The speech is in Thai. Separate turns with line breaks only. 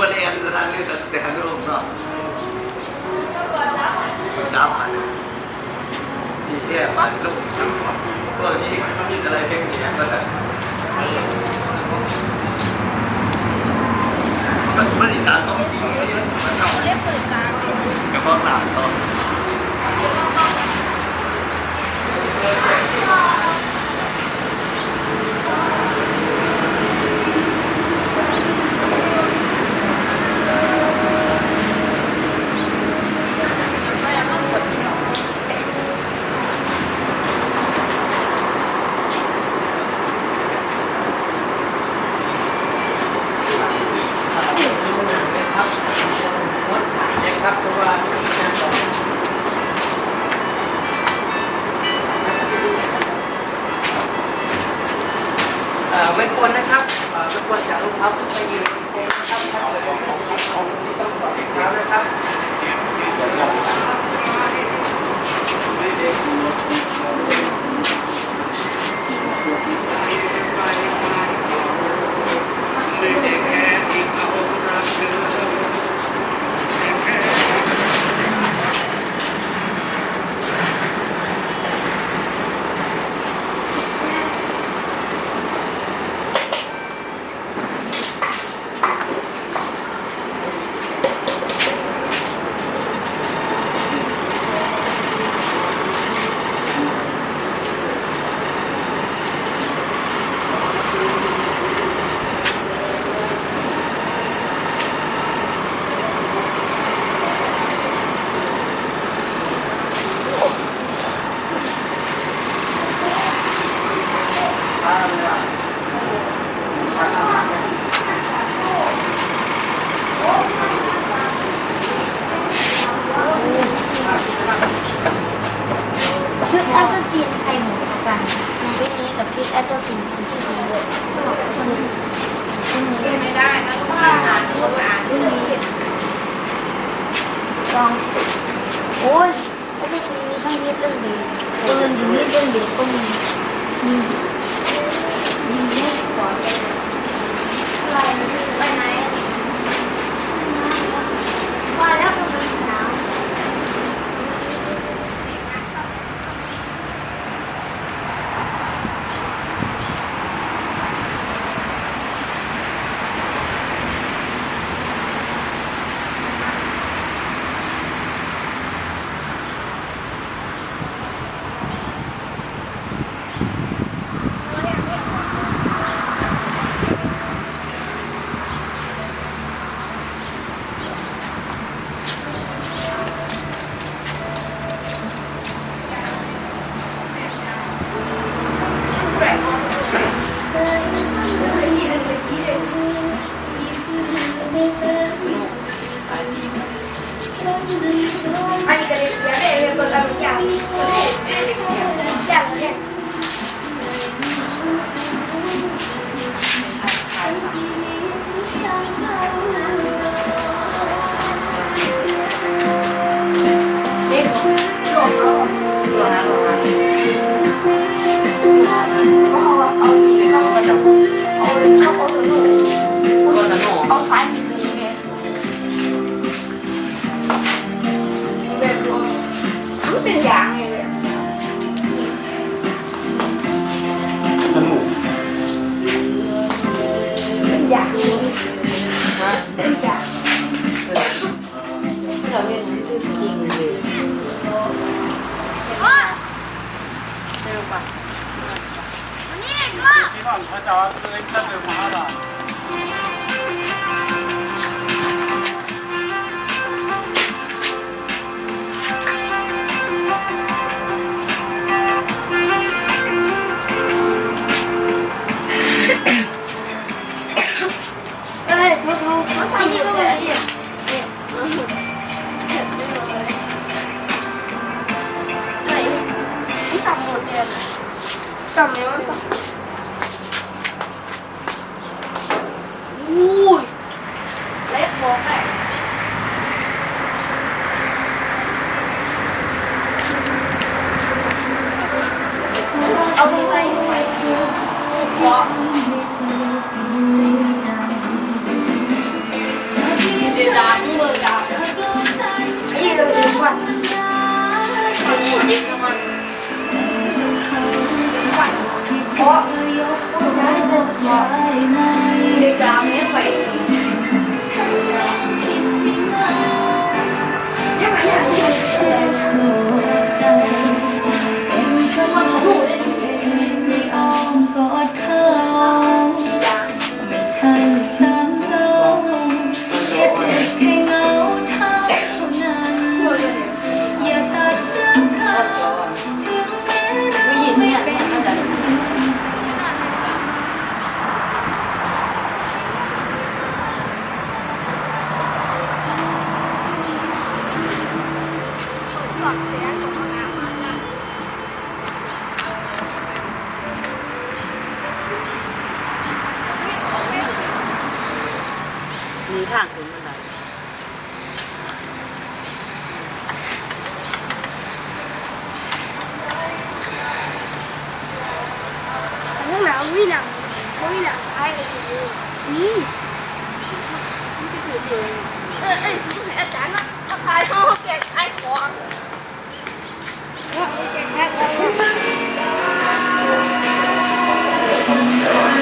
แต่รูปเนาะจับมันมีแค่มันลูกพวกนี้เขาคิดอะไรเพ่งเนี้ยก็ได้มันมันอีสานต้องจริงไอ้นี่มันเข้า
เล็บเปิดตา
กระเพาะหลานต้อง
ครับเพราะว่าเอ่อไม่ควรนะครับเอ่อไม่ควรจะลุกพับไปยืนไปยืนะครับถ้าเกิดว่าของของที่ต้องต่อเท้านะครับ
ชุดแอสซัสซินไข่หมูกันชุดนี้กับชุดแอสซัสซินที่ดีเลยชุดนี้ไม่ได้นะต้องอ่านต้องอ่านชุดนี้ ลองสิโอ้ยแอสซัสซินมีทั้งนิดเรื่องเดียวเอออยู่นิดเรื่องเดียวก็มีมีมีนิดก่อนอะไรไปไหน เอาอีกเขาก็จะเอาเขาเอาสนุก
ก็จะโน่
เอาท้ายมือไงแบบมันเป็นยาง còn phải cho anh
ta được mà
là Sampai jumpa. Ui. Lép bóng
này Ông
quay quay Đó Để đá cũng
mơ đá. Cái gì đâu đúng quá Còn chỉ đến các bạn Có God. ี
ทา
งขึ้
น
บันได
ห้องน้ำวิ่งหนักวิ่งหนักไอ้เอ้นี่นี่ไปถือ
เอง
เอ
อไอ้สิ่งที่อาจาร
ย์นะอาจารย์องเก่งไอ้ของเก่งแค่ไหน